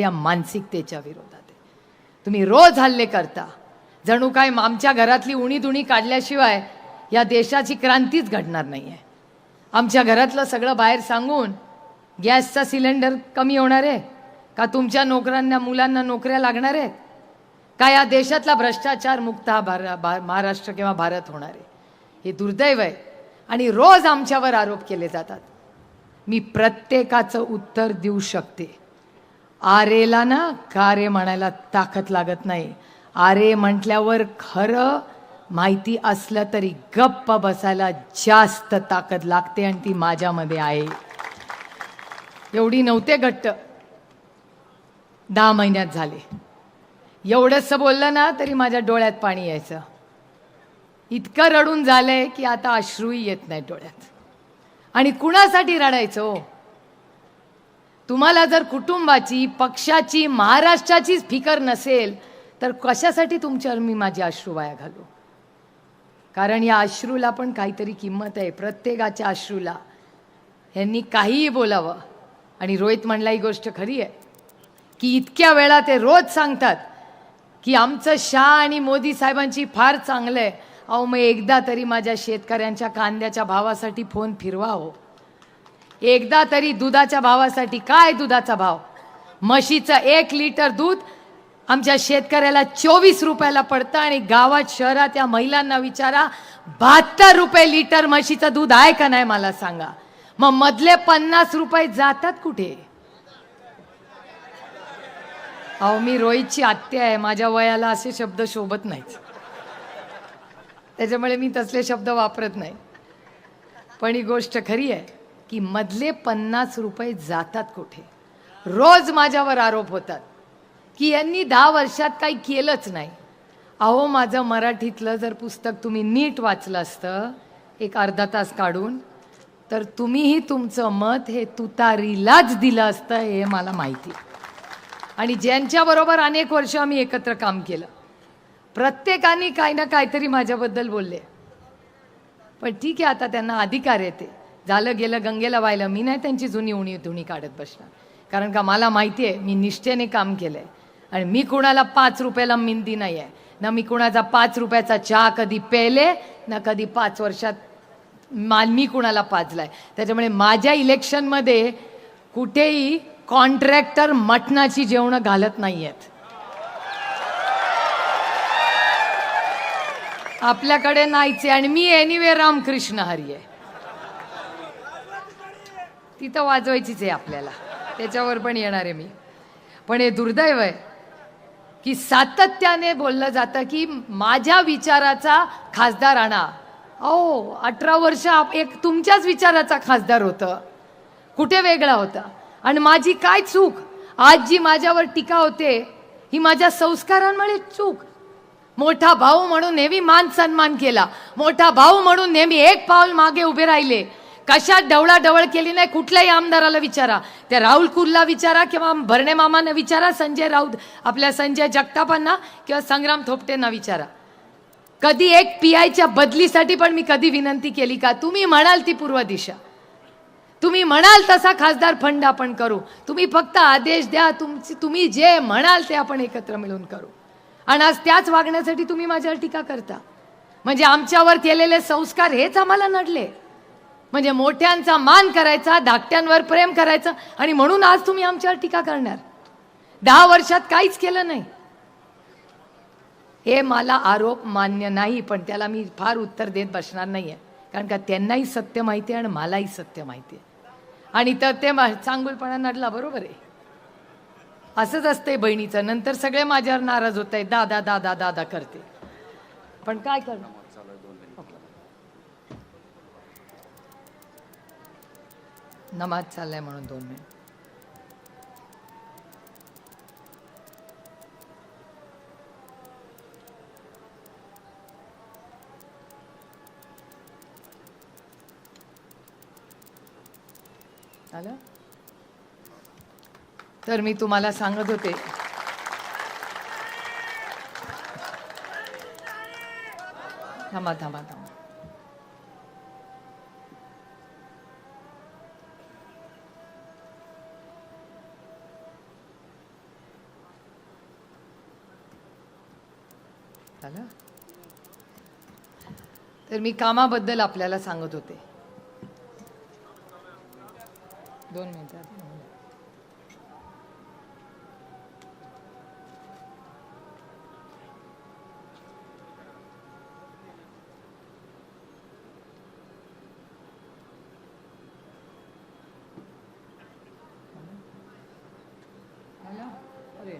या मानसिकतेच्या विरोधात आहे. तुम्ही रोज हल्ले करता. जणू काय आमच्या घरातली उणी दुणी काढल्याशिवाय या देशाची क्रांतीच घडणार नाही आहे आमच्या घरातलं सगळं बाहेर सांगून गॅसचा सिलेंडर कमी होणार आहे का तुमच्या नोकरांना मुलांना नोकऱ्या लागणार आहेत? का या देशातला भ्रष्टाचार मुक्त हा भार भा- महाराष्ट्र किंवा भारत होणार आहे? हे दुर्दैव आहे. आणि रोज आमच्यावर आरोप केले जातात. मी प्रत्येकाचं उत्तर देऊ शकते. आरेला ना कारे म्हणायला ताकद लागत नाही. आरे म्हटल्यावर खरं माहिती असलं तरी गप्प बसायला जास्त ताकद लागते आणि ती माझ्यामध्ये आहे. एवढी नव्हते घट्ट. दहा महिन्यात झाले. एवढंसं बोललं ना तरी माझ्या डोळ्यात पाणी यायचं. इतकं रडून झालंय की आता अश्रूही येत नाही डोळ्यात. आणि कुणासाठी रडायचं हो? तुम्हाला जर कुटुंबाची पक्षाची महाराष्ट्राचीच फिकर नसेल तर कशासाठी तुमच्यावर मी माझी अश्रू वाया घालू? कारण या अश्रूला पण काहीतरी किंमत आहे प्रत्येकाच्या अश्रूला. यांनी काहीही बोलावं. आणि रोहित म्हणला ही गोष्ट खरी आहे. की इतक्या वेळा ते रोज सांगतात की आमचं शाह आणि मोदी साहेबांची फार चांगलं आहे. अहो मग एकदा तरी माझ्या शेतकऱ्यांच्या कांद्याच्या भावासाठी फोन फिरवा हो. एकदा तरी दुधाच्या भावासाठी काय दुधाचा भाव? म्हशीचं एक लिटर दूध आमच्या शेतकऱ्याला चोवीस रुपयाला पडतं आणि गावात शहरात या महिलांना विचारा बहात्तर रुपये लिटर म्हशीचं दूध आहे का नाही मला सांगा. मग मधले पन्नास रुपये जातात कुठे? अहो मी रोहितची आत्या आहे. माझ्या वयाला असे शब्द शोभत नाहीत. त्याच्यामुळे मी तसले शब्द वापरत नाही. पण ही गोष्ट खरी आहे. की मधले पन्नास रुपये जातात कुठे? रोज माझ्यावर आरोप होतात की यांनी दहा वर्षात काही केलंच नाही. अहो माझं मराठीतलं जर पुस्तक तुम्ही नीट वाचलं असतं एक अर्धा तास काढून तर तुम्हीही तुमचं मत हे तुतारीलाच दिलं असतं हे मला माहिती. आणि ज्यांच्याबरोबर अनेक वर्ष आम्ही एकत्र काम केलं प्रत्येकाने काही ना काहीतरी माझ्याबद्दल बोलले. पण ठीक आहे आता त्यांना अधिकार येते. झालं गेलं गंगेला व्हायला मी नाही त्यांची जुनी उणी धुणी काढत बसणार. कारण का मला माहिती आहे मी निष्ठेने काम केलं आहे आणि मी कुणाला पाच रुपयाला मिंदी नाही आहे ना मी कुणाचा पाच रुपयाचा चहा कधी पेले ना कधी पाच वर्षात मा मी कुणाला पाजलाय. त्याच्यामुळे माझ्या इलेक्शनमध्ये कुठेही कॉन्ट्रॅक्टर मटणाची जेवणं घालत नाही आहेत आपल्याकडे नाहीचे आणि मी एनिवे रामकृष्ण हरी आहे. तिथं वाजवायचीच आहे आपल्याला. त्याच्यावर पण येणार आहे मी. पण हे दुर्दैव आहे की सातत्याने बोललं जातं की माझ्या विचाराचा खासदार आणा. अहो अठरा वर्ष आप- एक तुमच्याच विचाराचा खासदार होतं. कुठे वेगळा होता? आणि माझी काय चूक? आज जी माझ्यावर टीका होते ही माझ्या संस्कारांमुळे चूक. मोठा भाऊ म्हणून नेहमी मान सन्मान केला. मोठा भाऊ म्हणून नेहमी एक पाऊल मागे उभे राहिले. कशात ढवळाढवळ केली नाही कुठल्याही आमदाराला विचारा. त्या राहुल कुलला विचारा किंवा भरणे मामांना विचारा संजय राऊत आपल्या संजय जगतापांना किंवा संग्राम थोपटेंना विचारा. कधी एक पी आयच्या बदलीसाठी पण मी कधी विनंती केली का? तुम्ही म्हणाल ती पूर्व दिशा. तुम्ही म्हणाल तसा खासदार फंड आपण करू. तुम्ही फक्त आदेश द्या तुमची तुम्ही जे म्हणाल ते आपण एकत्र मिळून करू. आणि आज त्याच वागण्यासाठी तुम्ही माझ्यावर टीका करता. म्हणजे आमच्यावर केलेले संस्कार हेच आम्हाला नडले. म्हणजे मोठ्यांचा मान करायचा धाकट्यांवर प्रेम करायचं आणि म्हणून आज तुम्ही आमच्यावर टीका करणार. दहा वर्षात काहीच केलं नाही. हे मला आरोप मान्य नाही पण त्याला मी फार उत्तर देत बसणार नाही आहे कारण का त्यांनाही सत्य माहिती आहे आणि मलाही सत्य माहिती आहे. आणि तर ते मा- चांगुलपणा नडला बरोबर आहे. असंच असतंय बहिणीचं. नंतर सगळे माझ्यावर नाराज होत आहेत. दादा दादा दादा करते. पण काय करणार नमाज चाललाय म्हणून दोन मिनिट. आलं? तर मी तुम्हाला सांगत होते. थांबा थांबा थांबा झालं तर मी कामाबद्दल आपल्याला सांगत होते. दोन मिनिटात झालं? अरे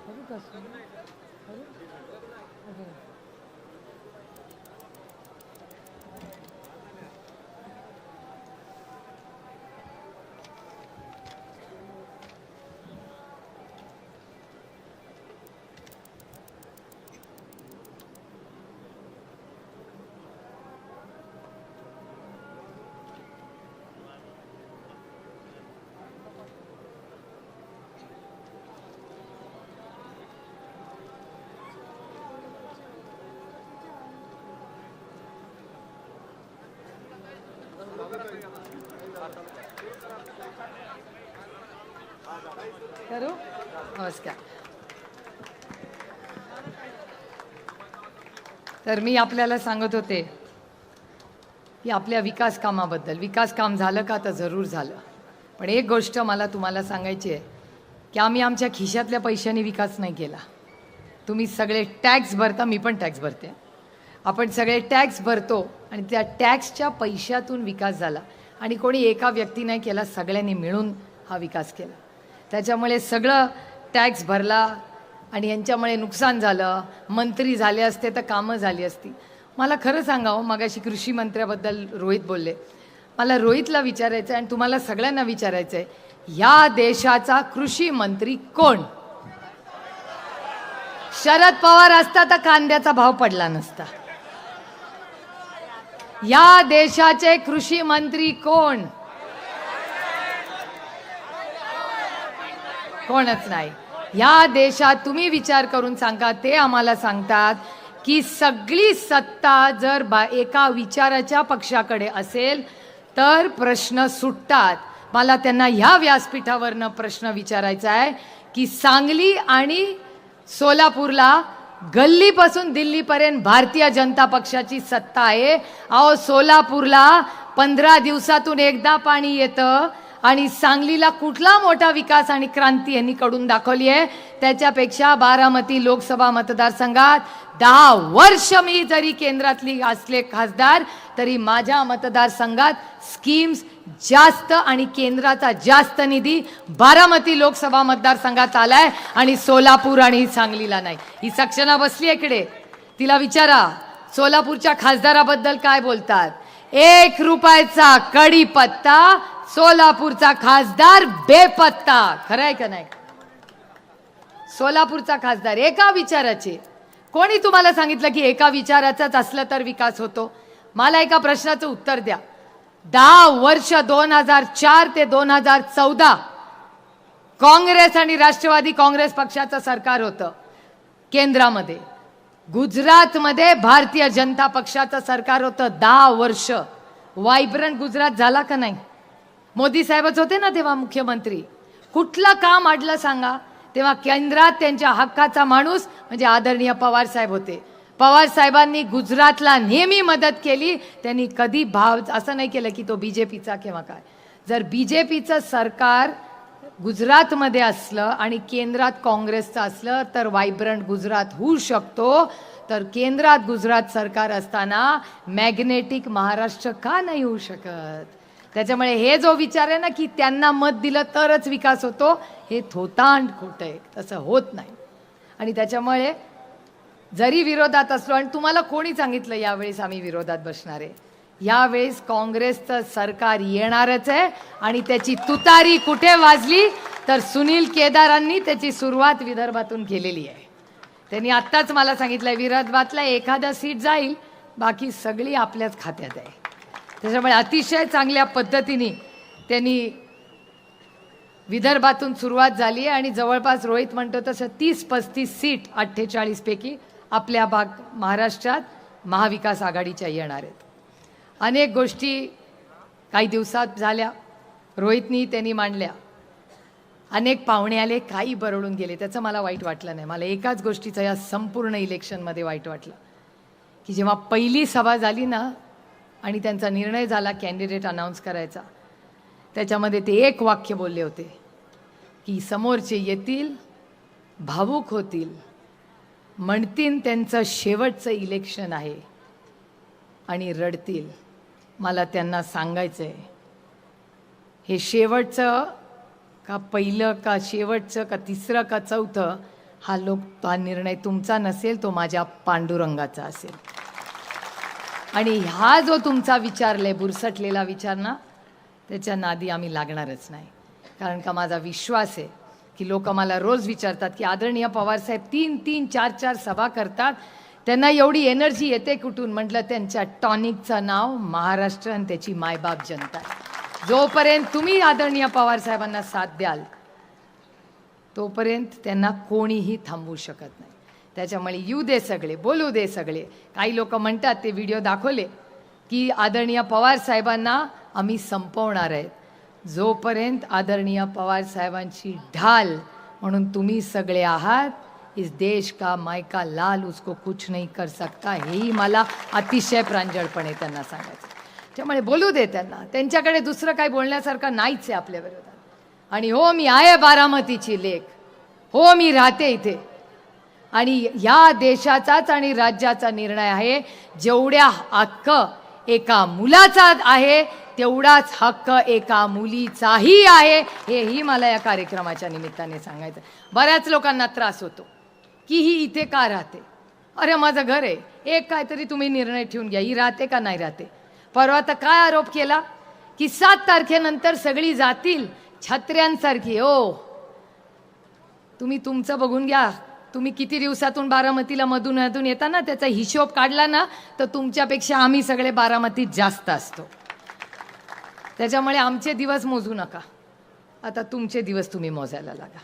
करू कसं? करू? नमस्कार. तर मी आपल्याला सांगत होते की आपल्या विकास कामाबद्दल. विकास काम झालं का तर जरूर झालं. पण एक गोष्ट मला तुम्हाला सांगायची आहे की आम्ही आमच्या खिशातल्या पैशाने विकास नाही केला. तुम्ही सगळे टॅक्स भरता मी पण टॅक्स भरते. आपण सगळे टॅक्स भरतो आणि त्या टॅक्सच्या पैशातून विकास झाला. आणि कोणी एका व्यक्तीने केला सगळ्यांनी मिळून हा विकास केला. त्याच्यामुळे सगळं टॅक्स भरला आणि यांच्यामुळे नुकसान झालं. मंत्री झाले असते तर कामं झाली असती. मला खरं सांगावं हो, मगाशी कृषी मंत्र्याबद्दल रोहित बोलले. मला रोहितला विचारायचं आहे आणि तुम्हाला सगळ्यांना विचारायचं आहे या देशाचा कृषी मंत्री कोण? शरद पवार असता तर कांद्याचा भाव पडला नसता. या देशाचे कृषी मंत्री कोण? कोणच नाही. या देशात तुम्ही विचार करून सांगा ते आम्हाला सांगतात की सगळी सत्ता जर बा एका विचाराच्या पक्षाकडे असेल तर प्रश्न सुटतात. मला त्यांना ह्या व्यासपीठावरनं प्रश्न विचारायचा आहे की सांगली आणि सोलापूरला गल्लीपासून दिल्लीपर्यंत भारतीय जनता पक्षाची सत्ता आहे. अहो सोलापूरला पंधरा दिवसातून एकदा पाणी येतं. आणि सांगलीला कुठला मोठा विकास आणि क्रांती यांनी कडून दाखवली आहे? त्याच्यापेक्षा बारामती लोकसभा मतदारसंघात दहा वर्ष मी जरी केंद्रातली असले खासदार तरी माझ्या मतदारसंघात स्कीम्स जास्त आणि केंद्राचा जास्त निधी बारामती लोकसभा मतदारसंघात आलाय आणि सोलापूर आणि सांगलीला नाही. ही सक्षना बसली इकडे. तिला विचारा सोलापूरच्या खासदाराबद्दल काय बोलतात? एक रुपयाचा कढीपत्ता सोलापूरचा खासदार बेपत्ता. खरं आहे का नाही? सोलापूरचा खासदार एका विचाराचे. कोणी तुम्हाला सांगितलं की एका विचाराचाच असलं तर विकास होतो? मला एका प्रश्नाचं उत्तर द्या. दहा वर्ष दोन हजार चार ते दोन हजार चौदा काँग्रेस आणि राष्ट्रवादी काँग्रेस पक्षाचं सरकार होतं. केंद्रामध्ये. गुजरातमध्ये भारतीय जनता पक्षाचं सरकार होतं दहा वर्ष. वायब्रंट गुजरात झाला का नाही? मोदी साहेबच होते ना तेव्हा मुख्यमंत्री. कुठलं काम अडलं सांगा. तेव्हा केंद्रात त्यांच्या हक्काचा माणूस म्हणजे आदरणीय पवार साहेब होते. पवार साहेबांनी गुजरातला नेहमी मदत केली. त्यांनी कधी भाव असं नाही केलं की तो बी जे पीचा किंवा काय. जर बी जे पीचं सरकार गुजरातमध्ये असलं आणि केंद्रात काँग्रेसचं असलं तर वायब्रंट गुजरात होऊ शकतो. तर केंद्रात गुजरात सरकार असताना मॅग्नेटिक महाराष्ट्र का नाही होऊ शकत? त्याच्यामुळे हे जो विचार आहे ना की त्यांना मत दिलं तरच विकास होतो हे थोतांड खोटं आहे. तसं होत नाही. आणि त्याच्यामुळे जरी विरोधात असलो आणि तुम्हाला कोणी सांगितलं यावेळेस आम्ही विरोधात बसणार आहे? यावेळेस काँग्रेसचं सरकार येणारच आहे आणि त्याची तुतारी कुठे वाजली तर सुनील केदारांनी त्याची सुरुवात विदर्भातून केलेली आहे. त्यांनी आत्ताच मला सांगितलं विदर्भातला एखादा सीट जाईल बाकी सगळी आपल्याच खात्यात आहे. त्याच्यामुळे अतिशय चांगल्या पद्धतीने त्यांनी विदर्भातून सुरुवात झाली आहे आणि जवळपास रोहित म्हणतो तसं तीस पस्तीस सीट अठ्ठेचाळीसपैकी आपल्या भाग महाराष्ट्रात महाविकास आघाडीच्या येणार आहेत. अनेक गोष्टी काही दिवसात झाल्या. रोहितनी त्यांनी मांडल्या. अनेक पाहुणे आले काही बरडून गेले. त्याचं मला वाईट वाटलं नाही. मला एकाच गोष्टीचं या संपूर्ण इलेक्शनमध्ये वाईट वाटलं. की जेव्हा पहिली सभा झाली ना आणि त्यांचा निर्णय झाला कॅन्डिडेट अनाऊन्स करायचा. त्याच्यामध्ये ते एक वाक्य बोलले होते की समोरचे येतील भावूक होतील म्हणतील त्यांचं शेवटचं इलेक्शन आहे आणि रडतील. मला त्यांना सांगायचं आहे हे शेवटचं का पहिलं का शेवटचं का तिसरं का चौथं हा लोक हा निर्णय तुमचा नसेल तो माझ्या पांडुरंगाचा असेल. आणि हा जो तुमचा विचारलाय बुरसटलेला विचार ना त्याच्या नादी आम्ही लागणारच नाही. कारण का माझा विश्वास आहे की लोक मला रोज विचारतात की आदरणीय पवारसाहेब तीन तीन चार चार सभा करतात त्यांना एवढी एनर्जी येते कुठून? म्हटलं त्यांच्या टॉनिकचं नाव महाराष्ट्र आणि त्याची मायबाप जनता जोपर्यंत तुम्ही आदरणीय पवारसाहेबांना साथ द्याल तोपर्यंत त्यांना कोणीही थांबवू शकत नाही. त्याच्यामुळे येऊ दे सगळे बोलू दे सगळे. काही लोक म्हणतात ते व्हिडिओ दाखवले की आदरणीय पवार साहेबांना आम्ही संपवणार आहेत. जोपर्यंत आदरणीय पवार साहेबांची ढाल म्हणून तुम्ही सगळे आहात इस देश का मायका लाल उसको कुछ नहीं कर सकता हेही मला अतिशय प्रांजळपणे त्यांना सांगायचं त्यामुळे बोलू दे त्यांना. त्यांच्याकडे दुसरं काही बोलण्यासारखं नाहीच आहे आपल्या विरोधात. आणि हो मी आहे बारामतीची लेख. हो मी राहते इथे. आणि या देशाचाच आणि राज्याचा निर्णय आहे. जेवढ्या हक्क एका मुलाचा आहे तेवढाच हक्क एका मुलीचाही आहे. हेही मला या कार्यक्रमाच्या निमित्ताने सांगायचं बऱ्याच लोकांना त्रास होतो. की ही इथे का राहते? अरे माझं घर आहे. एक काहीतरी तुम्ही निर्णय ठेवून घ्या. ही राहते का नाही राहते? परवा तर काय आरोप केला? की सात तारखेनंतर सगळी जातील छत्र्यांसारखी. हो. तुम्ही तुमचं बघून घ्या. तुम्ही किती दिवसातून बारामतीला मधून मधून येता ना त्याचा हिशोब काढला ना तर तुमच्यापेक्षा आम्ही सगळे बारामतीत जास्त असतो. त्याच्यामुळे आमचे दिवस मोजू नका. आता तुमचे दिवस तुम्ही मोजायला लागा.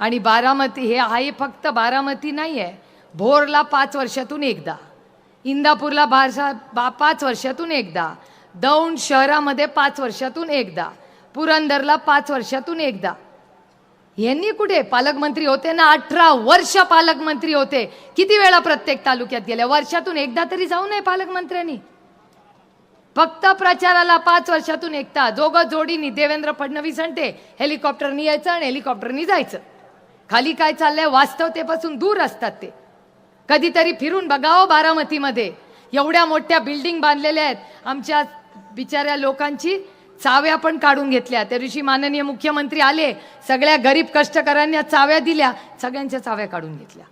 आणि बारामती हे आहे फक्त बारामती नाही आहे भोरला पाच वर्षातून एकदा इंदापूरला बारसा बा पाच वर्षातून एकदा दौंड शहरामध्ये पाच वर्षातून एकदा पुरंदरला पाच वर्षातून एकदा यांनी कुठे? पालकमंत्री होते ना अठरा वर्ष पालकमंत्री होते. किती वेळा प्रत्येक तालुक्यात गेल्या? वर्षातून एकदा तरी जाऊ नये पालकमंत्र्यांनी. फक्त प्रचाराला पाच वर्षातून एकता जोग जोडीनी देवेंद्र फडणवीस म्हणते हेलिकॉप्टरनी यायचं आणि हेलिकॉप्टरनी जायचं. खाली काय चाललंय? वास्तवतेपासून दूर असतात ते. कधीतरी फिरून बघावं हो बारामतीमध्ये. एवढ्या मोठ्या बिल्डिंग बांधलेल्या आहेत. आमच्या बिचाऱ्या लोकांची चाव्या पण काढून घेतल्या. त्या दिवशी माननीय मुख्यमंत्री आले सगळ्या गरीब कष्टकऱ्यांना चाव्या दिल्या सगळ्यांच्या चाव्या काढून घेतल्या.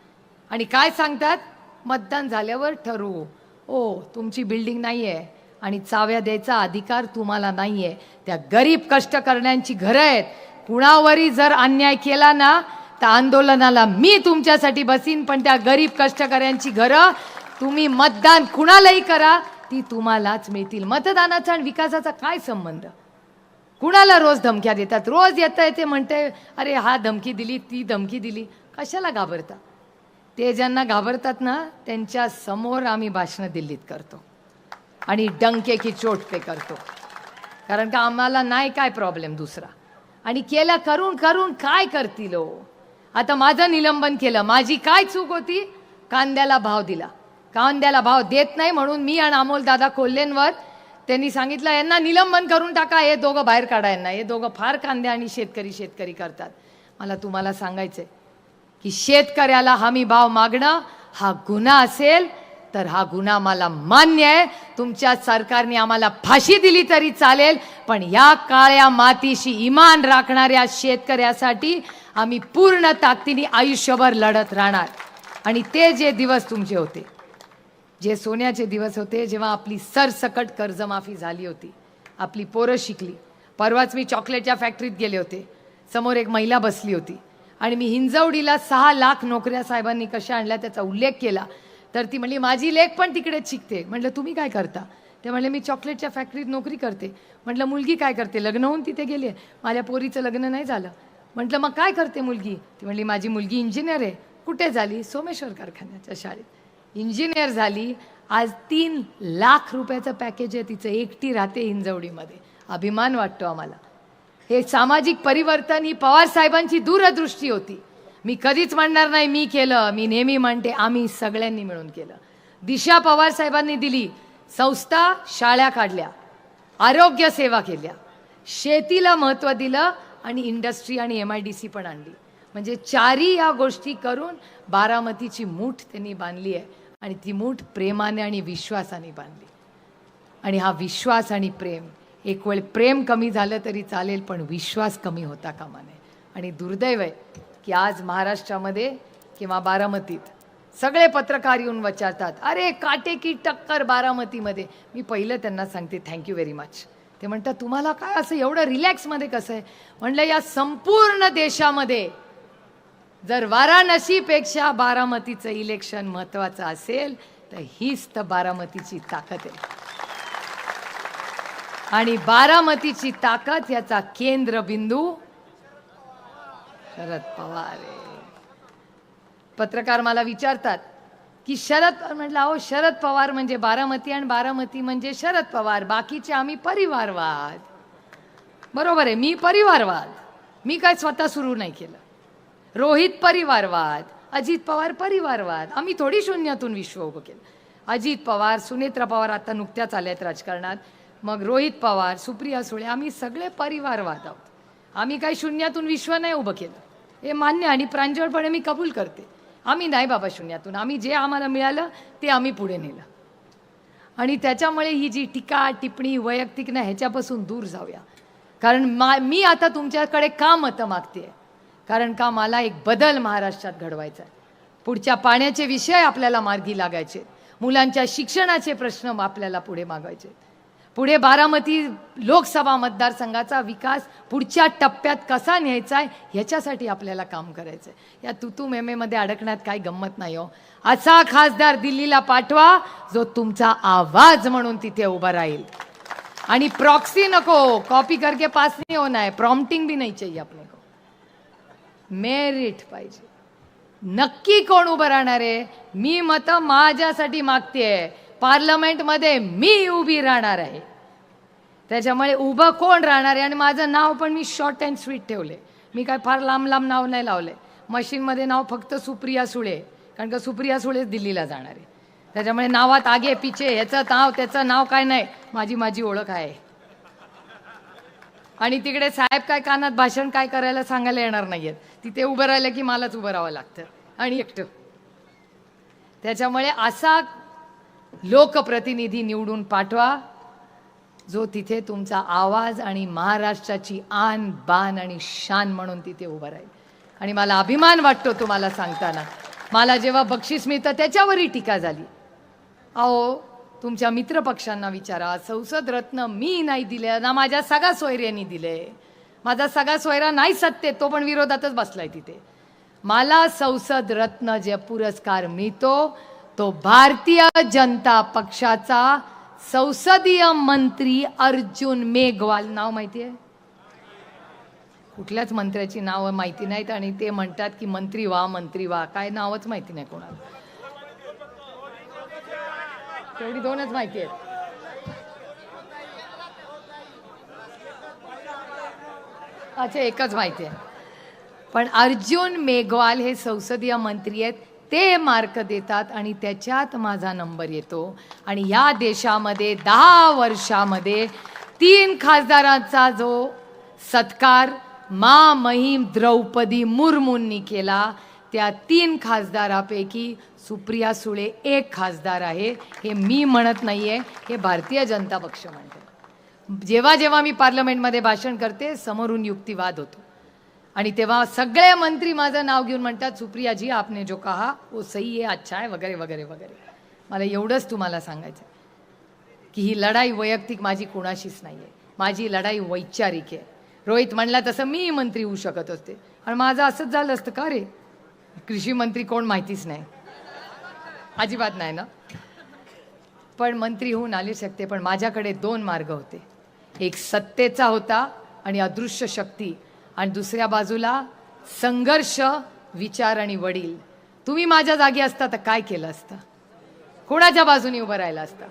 आणि काय सांगतात? मतदान झाल्यावर ठरवू. ओ तुमची बिल्डिंग नाही आहे आणि चाव्या द्यायचा अधिकार तुम्हाला नाही आहे त्या गरीब कष्टकरण्यांची घरं आहेत. कुणावरी जर अन्याय केला ना तर आंदोलनाला मी तुमच्यासाठी बसीन पण त्या गरीब कष्टकऱ्यांची घरं तुम्ही मतदान कुणालाही करा ती तुम्हालाच मिळतील. मतदानाचा आणि विकासाचा काय संबंध? कुणाला रोज धमक्या देतात? रोज येत ते म्हणते अरे हा धमकी दिली ती धमकी दिली. कशाला घाबरता? ते ज्यांना घाबरतात ना त्यांच्यासमोर आम्ही भाषणं दिल्लीत करतो. आणि डंके की चोट पे करतो. कारण का आम्हाला नाही काय प्रॉब्लेम दुसरा. आणि केला करून करून काय करतील हो? आता माझं निलंबन केलं. माझी काय चूक होती? कांद्याला भाव दिला. कांद्याला भाव देत नाही म्हणून मी आणि अमोल दादा कोल्हेंवर त्यांनी सांगितलं यांना निलंबन करून टाका हे दोघं बाहेर काढा यांना. हे दोघं फार कांदे आणि शेतकरी शेतकरी करतात. मला तुम्हाला सांगायचंय की शेतकऱ्याला हमी भाव मागणं हा गुन्हा असेल तर हा गुन्हा मला मान्य आहे. तुमच्या सरकारने आम्हाला फाशी दिली तरी चालेल पण या काळ्या मातीशी इमान राखणाऱ्या शेतकऱ्यासाठी आम्ही पूर्ण ताकदीने आयुष्यभर लढत राहणार. आणि ते जे दिवस तुमचे होते जे सोन्याचे दिवस होते जेव्हा आपली सरसकट कर्जमाफी झाली होती. आपली पोरं शिकली. परवाच मी चॉकलेटच्या फॅक्टरीत गेले होते. समोर एक महिला बसली होती. आणि मी हिंजवडीला सहा लाख नोकऱ्या साहेबांनी कशा आणल्या त्याचा उल्लेख केला. तर ती म्हणली माझी लेख पण तिकडेच शिकते. म्हटलं तुम्ही काय करता? ते म्हणले मी चॉकलेटच्या फॅक्टरीत नोकरी करते. म्हटलं मुलगी काय करते? लग्न होऊन तिथे गेली आहे. माझ्या पोरीचं लग्न नाही झालं. म्हटलं मग काय करते मुलगी? ती म्हणली माझी मुलगी इंजिनियर आहे. कुठे झाली? सोमेश्वर कारखान्याच्या शाळेत. इंजिनियर झाली आज तीन लाख रुपयाचं पॅकेज आहे तिचं एकटी राहते हिंजवडीमध्ये. अभिमान वाटतो आम्हाला. हे सामाजिक परिवर्तन ही पवार साहेबांची दूरदृष्टी होती. मी कधीच म्हणणार नाही मी केलं मी नेहमी म्हणते आम्ही सगळ्यांनी मिळून केलं. दिशा पवार साहेबांनी दिली संस्था शाळा काढल्या आरोग्य सेवा केल्या शेतीला महत्त्व दिलं आणि इंडस्ट्री आणि एम आय डी सी पण आणली. म्हणजे चारही या गोष्टी करून बारामतीची मूठ त्यांनी बांधली आहे. आणि ती मूठ प्रेमाने आणि विश्वासाने बांधली. आणि हा विश्वास आणि प्रेम एक वेळ प्रेम कमी झालं तरी चालेल पण विश्वास कमी होता कामा नये आणि दुर्दैव आहे की आज महाराष्ट्रामध्ये किंवा बारामतीत सगळे पत्रकार येऊन विचारतात अरे काटे की टक्कर बारामतीमध्ये. मी पहिलं त्यांना सांगते थँक्यू व्हेरी मच ते म्हणतात तुम्हाला काय असं एवढं रिलॅक्समध्ये कसं आहे? म्हणलं या संपूर्ण देशामध्ये जर वाराणसीपेक्षा बारामतीचं इलेक्शन महत्त्वाचं असेल तर हीच तर बारामतीची ताकद आहे. आणि बारामतीची ताकद याचा केंद्रबिंदू शरद पवार पत्रकार मला विचारतात की शरद पवार म्हटलं अहो शरद पवार म्हणजे बारामती आणि बारामती म्हणजे शरद पवार बाकीचे आम्ही परिवारवाद. बरोबर आहे मी परिवारवाद. मी काय स्वतः सुरू नाही केलं. रोहित परिवारवाद अजित पवार परिवारवाद. आम्ही थोडी शून्यातून विश्व उभं केलं. अजित पवार सुनेत्रा पवार आता नुकत्याच आल्या आहेत राजकारणात. मग रोहित पवार सुप्रिया सुळे आम्ही सगळे परिवारवाद आहोत. आम्ही काही शून्यातून विश्व नाही उभं केलं. हे मान्य आणि प्रांजळपणे मी कबूल करते. आम्ही नाही बाबा शून्यातून. आम्ही जे आम्हाला मिळालं ते आम्ही पुढे नेलं. आणि त्याच्यामुळे ही जी टीका टिप्पणी वैयक्तिक ना ह्याच्यापासून दूर जाऊया. कारण मा मी आता तुमच्याकडे का मतं मागते आहे कारण का मला एक बदल महाराष्ट्रात घडवायचा आहे. पुढच्या पाण्याचे विषय आपल्याला मार्गी लागायचे मुलांच्या शिक्षणाचे प्रश्न आपल्याला पुढे मागायचे पुढे बारामती लोकसभा मतदारसंघाचा विकास पुढच्या टप्प्यात कसा न्यायचा आहे ह्याच्यासाठी आपल्याला काम करायचं आहे या तुतू मेमेमध्ये अडकण्यात काही गंमत नाही हो. असा खासदार दिल्लीला पाठवा जो तुमचा आवाज म्हणून तिथे उभा राहील. आणि प्रॉक्सी नको कॉपी करके पास नाही होणार है प्रॉम्प्टिंग बी नाही चाहिए आपल्याला. मेरिट पाहिजे. नक्की कोण उभं राहणार आहे? मी मतं माझ्यासाठी मागतेय पार्लमेंटमध्ये मी उभी राहणार आहे. त्याच्यामुळे उभं कोण राहणार आहे? आणि माझं नाव पण मी शॉर्ट अँड स्वीट ठेवले मी काय फार लांब लांब नाव नाही लावले मशीनमध्ये नाव फक्त सुप्रिया सुळे. कारण का सुप्रिया सुळेच दिल्लीला जाणार आहे. त्याच्यामुळे नावात आगे पिचे ह्याचं नाव त्याचं नाव काय नाही. माझी माझी ओळख आहे. आणि तिकडे साहेब काय कानात भाषण काय करायला सांगायला येणार नाहीयेत. तिथे उभं राहिलं की मलाच उभं राहावं लागतं. आणि एकटं. त्याच्यामुळे असा लोकप्रतिनिधी निवडून पाठवा जो तिथे तुमचा आवाज आणि महाराष्ट्राची आन बान आणि शान म्हणून तिथे उभं राहील. आणि मला अभिमान वाटतो तुम्हाला सांगताना. मला जेव्हा बक्षीस मिळतं त्याच्यावरही टीका झाली. अहो तुमच्या मित्रपक्षांना विचारा. संसद रत्न मी नाही दिले ना माझ्या सगळ्या सोयऱ्यांनी दिले. माझा सगळा सोयरा नाही सत्ते तो पण विरोधातच बसलाय तिथे. मला संसद रत्न जे पुरस्कार मिळतो तो भारतीय जनता पक्षाचा संसदीय मंत्री अर्जुन मेघवाल. नाव माहिती आहे कुठल्याच मंत्र्याची नावं माहिती नाहीत आणि ते म्हणतात की मंत्री वा मंत्री वा काय नावच माहिती नाही कोणाला. तेवढी दोनच माहिती आहेत. अच्छा एकच माहिती आहे. पण अर्जुन मेघवाल हे संसदीय मंत्री आहेत. ते मार्क देतात आणि त्याच्यात माझा नंबर येतो. आणि या देशामध्ये दहा वर्षामध्ये तीन खासदारांचा जो सत्कार मा महिम द्रौपदी मुर्मूंनी केला. त्या तीन खासदारापैकी सुप्रिया सुळे एक खासदार आहे. हे मी म्हणत नाही आहे हे भारतीय जनता पक्ष म्हणते. जेव्हा जेव्हा मी पार्लमेंटमध्ये भाषण करते समोरून युक्तिवाद होतो. आणि तेव्हा सगळे मंत्री माझं नाव घेऊन म्हणतात सुप्रियाजी आपने जो कहा ओ सही आहे अच्छा आहे वगैरे वगैरे वगैरे. मला एवढंच तुम्हाला सांगायचं की ही लढाई वैयक्तिक माझी कोणाशीच नाही आहे माझी लढाई वैचारिक आहे. रोहित म्हणला तसं मी मंत्री होऊ शकत असते. आणि माझं असंच झालं असतं का रे? कृषी मंत्री कोण माहितीच नाही. अजिबात नाही ना. पण मंत्री होऊन आले शकते पण माझ्याकडे दोन मार्ग होते. एक सत्तेचा होता आणि अदृश्य शक्ती. आणि दुसऱ्या बाजूला संघर्ष विचार आणि वडील. तुम्ही माझ्या जागी असता तर काय केलं असतं? कोणाच्या बाजूने उभं राहिला असता?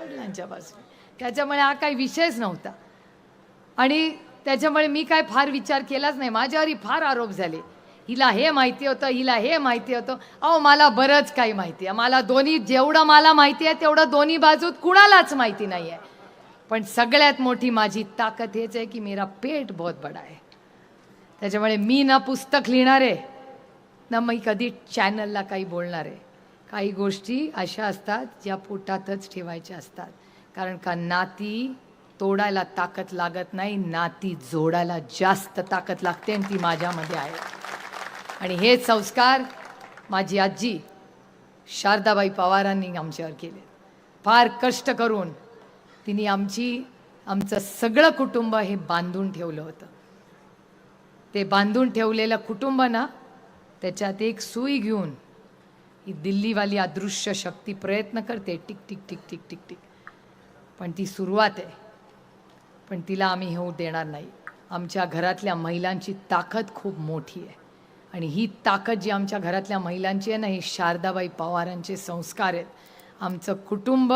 वडिलांच्या बाजूने. त्याच्यामुळे हा काही विषयच नव्हता. आणि त्याच्यामुळे मी काय फार विचार केलाच नाही. माझ्यावरही फार आरोप झाले. हिला हे माहिती होतं हिला हे माहिती होतं. अहो मला बरंच काही माहिती आहे. मला दोन्ही जेवढं मला माहिती आहे तेवढं दोन्ही बाजूत कुणालाच माहिती नाही आहे. पण सगळ्यात मोठी माझी ताकद हेच आहे की मेरा पेट बहुत बडा आहे. त्याच्यामुळे मी ना पुस्तक लिहिणार आहे ना मी कधी चॅनलला काही बोलणार आहे. काही गोष्टी अशा असतात ज्या पोटातच ठेवायच्या असतात. कारण का नाती तोडायला ताकद लागत नाही नाती जोडायला जास्त ताकद लागते आणि ती माझ्यामध्ये आहे. आणि हे संस्कार माझी आजी शारदाबाई पवारांनी आमच्यावर केले. फार कष्ट करून तिने आमची आमचं सगळं कुटुंब हे बांधून ठेवलं होतं. ते बांधून ठेवलेलं कुटुंब ना त्याच्यात एक सुई घेऊन ही दिल्लीवाली अदृश्य शक्ती प्रयत्न करते टिक टिक टिक टिक टिक टिक. पण ती सुरुवात आहे. पण तिला आम्ही होऊ देणार नाही. आमच्या घरातल्या महिलांची ताकद खूप मोठी आहे. आणि ही ताकद जी आमच्या घरातल्या महिलांची आहे ना ही शारदाबाई पवारांचे संस्कार आहेत. आमचं कुटुंब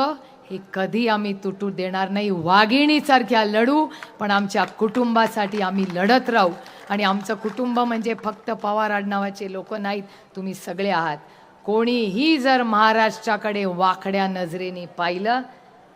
हे कधी आम्ही तुटू देणार नाही. वाघिणीसारख्या लढू पण आमच्या कुटुंबासाठी आम्ही लढत राहू. आणि आमचं कुटुंब म्हणजे फक्त पवार आडनावाचे लोक नाहीत तुम्ही सगळे आहात. कोणीही जर महाराष्ट्राकडे वाकड्या नजरेने पाहिलं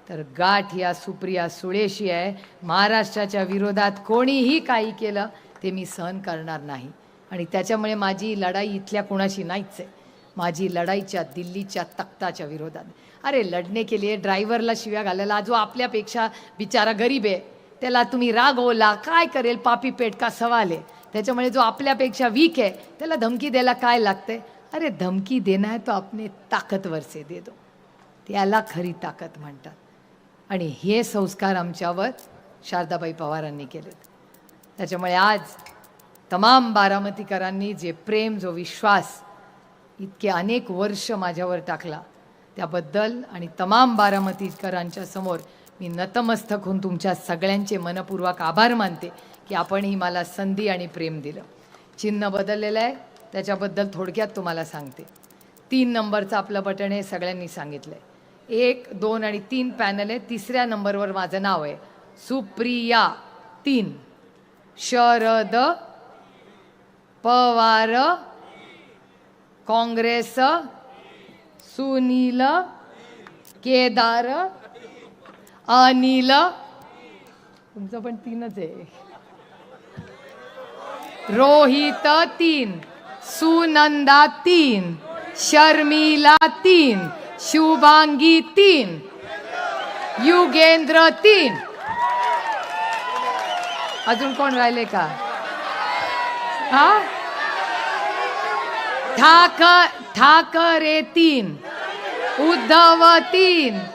तर गाठ या सुप्रिया सुळेशी आहे. महाराष्ट्राच्या विरोधात कोणीही काही केलं ते मी सहन करणार नाही. आणि त्याच्यामुळे माझी लढाई इथल्या कोणाशी नाहीच आहे. माझी लढाईच्या दिल्लीच्या तख्ताच्या विरोधात. अरे लढणे के लिए ड्रायव्हरला शिव्या घालायला जो आपल्यापेक्षा बिचारा गरीब आहे त्याला तुम्ही रागवला काय करेल पापी पेट का सवाल आहे? त्याच्यामुळे जो आपल्यापेक्षा वीक आहे त्याला धमकी द्यायला काय लागते अरे धमकी देणं आहे तो आपले ताकदवर से दे दो. त्याला खरी ताकद म्हणतात. आणि हे संस्कार आमच्यावर शारदाबाई पवारांनी केलेत. त्याच्यामुळे आज तमाम बारामतीकरांनी जे प्रेम जो विश्वास इतके अनेक वर्ष माझ्यावर टाकला त्याबद्दल आणि तमाम बारामतीकरांच्या समोर मी नतमस्तक होऊन तुमच्या सगळ्यांचे मनपूर्वक आभार मानते की आपण ही मला संधी आणि प्रेम दिलं. चिन्ह बदललेलं आहे त्याच्याबद्दल थोडक्यात तुम्हाला सांगते. तीन नंबरचं आपलं बटन हे सगळ्यांनी सांगितलं आहे एक दोन आणि तीन पॅनल आहे तिसऱ्या नंबरवर माझं नाव आहे. सुप्रिया तीन. शरद पवार काँग्रेस सुनील केदार अनिल. तुमचं पण तीनच आहे. रोहित तीन सुनंदा तीन शर्मिला तीन शुभांगी तीन युगेंद्र तीन. अजून कोण राहिले का? हा? ठाक ठाकरे तीन. उद्धव तीन.